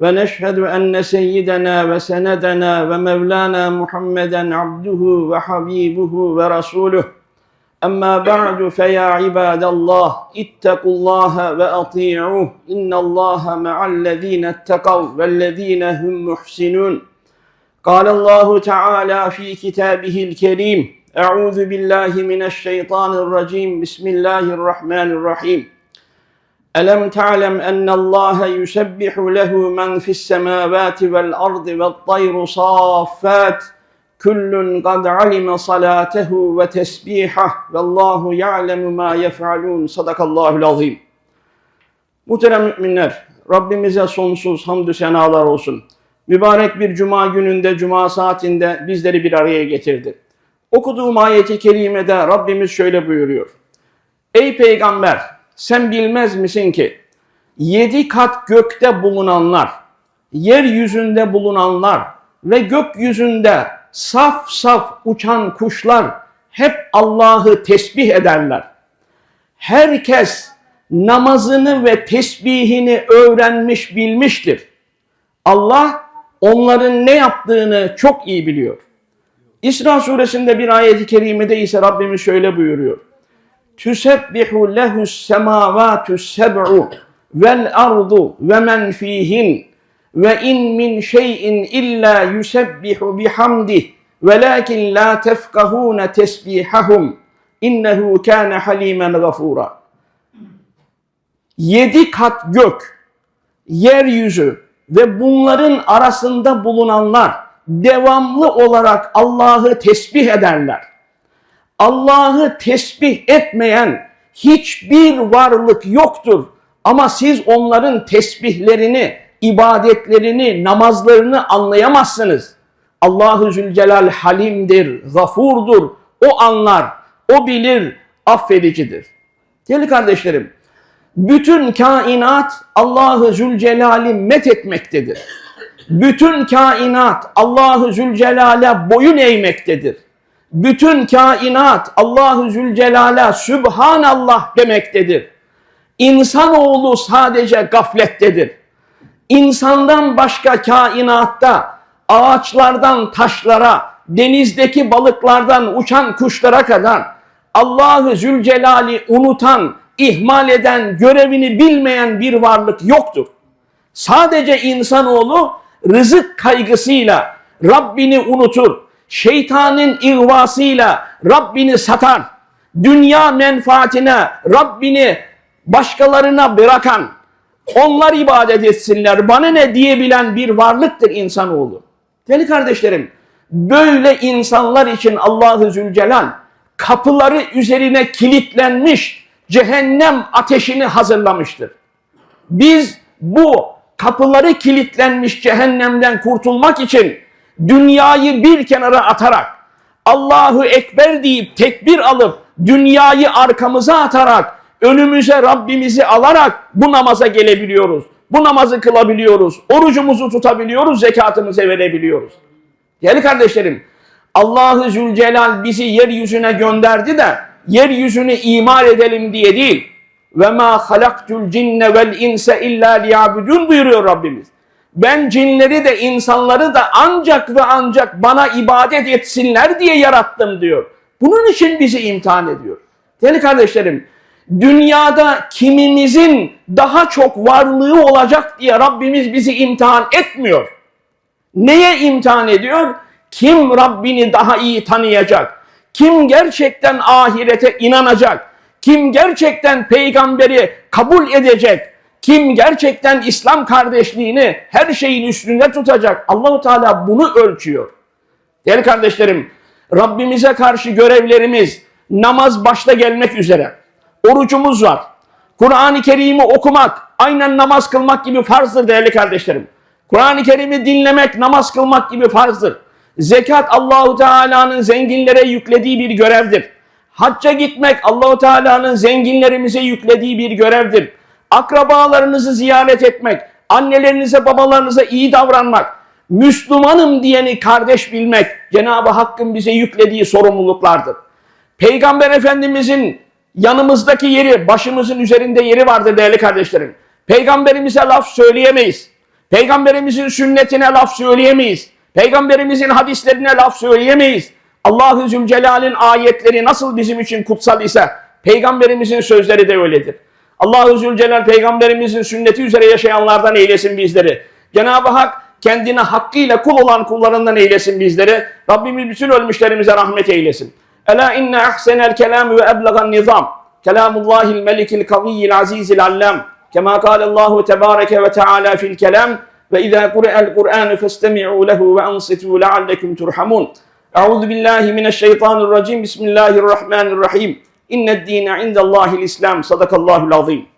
ونشهد ان سيدنا وسندنا ومولانا محمدا عبده وحبيبه ورسوله اما بعد فيا عباد الله اتقوا الله واطيعوه ان الله مع الذين اتقوا والذين هم محسنون قال الله تعالى في كتابه الكريم اعوذ بالله من الشيطان الرجيم بسم الله الرحمن الرحيم ألم تعلم أن الله يسبح له من في السماوات والأرض والطير صافات كل قد علم صلاته وتسبيحه والله يعلم ما يفعلون صدق الله العظيم Muhterem müminler, Rabbimize sonsuz hamdü senalar olsun. Mübarek bir cuma gününde, cuma saatinde bizleri bir araya getirdi. Okuduğum ayeti kerimede Rabbimiz şöyle buyuruyor. Ey peygamber sen bilmez misin ki yedi kat gökte bulunanlar, yeryüzünde bulunanlar ve gökyüzünde saf saf uçan kuşlar hep Allah'ı tesbih ederler. Herkes namazını ve tesbihini öğrenmiş bilmiştir. Allah onların ne yaptığını çok iyi biliyor. İsra suresinde bir ayeti kerimede ise Rabbimiz şöyle buyuruyor. Tüsebbihu lehus semavatü seb'u vel ardu ve men fihin ve in min şeyin illa yusebbihu bihamdih velakin la tefkahune tesbihahum innehu kâne halimen gafura. Yedi kat gök, yeryüzü ve bunların arasında bulunanlar devamlı olarak Allah'ı tesbih ederler. Allah'ı tesbih etmeyen hiçbir varlık yoktur. Ama siz onların tesbihlerini, ibadetlerini, namazlarını anlayamazsınız. Allahu Zülcelal halimdir, gafurdur. O anlar, o bilir, affedicidir. Değerli kardeşlerim, bütün kainat Allahu Zülcelal'i met etmektedir. Bütün kainat Allahu Zülcelal'e boyun eğmektedir bütün kainat Allahu Zülcelal'e Sübhanallah demektedir. İnsanoğlu sadece gaflettedir. İnsandan başka kainatta ağaçlardan taşlara, denizdeki balıklardan uçan kuşlara kadar Allahu Zülcelal'i unutan, ihmal eden, görevini bilmeyen bir varlık yoktur. Sadece insanoğlu rızık kaygısıyla Rabbini unutur, şeytanın ihvasıyla Rabbini satar, dünya menfaatine Rabbini başkalarına bırakan, onlar ibadet etsinler, bana ne diyebilen bir varlıktır insanoğlu. Değerli kardeşlerim, böyle insanlar için Allahu Zülcelal kapıları üzerine kilitlenmiş cehennem ateşini hazırlamıştır. Biz bu kapıları kilitlenmiş cehennemden kurtulmak için dünyayı bir kenara atarak Allahu Ekber deyip tekbir alıp dünyayı arkamıza atarak önümüze Rabbimizi alarak bu namaza gelebiliyoruz. Bu namazı kılabiliyoruz. Orucumuzu tutabiliyoruz, zekatımızı verebiliyoruz. Değerli kardeşlerim, Allahu Zülcelal bizi yeryüzüne gönderdi de yeryüzünü imar edelim diye değil. Ve ma halaktul cinne vel inse illa liyabudun buyuruyor Rabbimiz ben cinleri de insanları da ancak ve ancak bana ibadet etsinler diye yarattım diyor. Bunun için bizi imtihan ediyor. Değerli kardeşlerim, dünyada kimimizin daha çok varlığı olacak diye Rabbimiz bizi imtihan etmiyor. Neye imtihan ediyor? Kim Rabbini daha iyi tanıyacak? Kim gerçekten ahirete inanacak? Kim gerçekten peygamberi kabul edecek? Kim gerçekten İslam kardeşliğini her şeyin üstünde tutacak? Allahu Teala bunu ölçüyor. Değerli kardeşlerim, Rabbimize karşı görevlerimiz namaz başta gelmek üzere. Orucumuz var. Kur'an-ı Kerim'i okumak aynen namaz kılmak gibi farzdır değerli kardeşlerim. Kur'an-ı Kerim'i dinlemek namaz kılmak gibi farzdır. Zekat Allahu Teala'nın zenginlere yüklediği bir görevdir. Hacca gitmek Allahu Teala'nın zenginlerimize yüklediği bir görevdir. Akrabalarınızı ziyaret etmek, annelerinize, babalarınıza iyi davranmak, Müslümanım diyeni kardeş bilmek Cenab-ı Hakk'ın bize yüklediği sorumluluklardır. Peygamber Efendimizin yanımızdaki yeri, başımızın üzerinde yeri vardır değerli kardeşlerim. Peygamberimize laf söyleyemeyiz. Peygamberimizin sünnetine laf söyleyemeyiz. Peygamberimizin hadislerine laf söyleyemeyiz. Allahu Zülcelal'in ayetleri nasıl bizim için kutsal ise peygamberimizin sözleri de öyledir. Allahu Zülcelal peygamberimizin sünneti üzere yaşayanlardan eylesin bizleri. Cenab-ı Hak kendine hakkıyla kul olan kullarından eylesin bizleri. Rabbimiz bütün ölmüşlerimize rahmet eylesin. Ela inne ahsenel kelam ve eblegan nizam. Kelamullahil melikil kaviyyil azizil allam. Kema kâlallahu tebâreke ve teâlâ fil kelam. Ve izâ kure'el Kur'an festemi'û lehu ve ansitû leallekum turhamun. Euzu billahi mineşşeytanirracim. Bismillahirrahmanirrahim. İnned dîne indellâhil İslam. Sadakallahul azîm.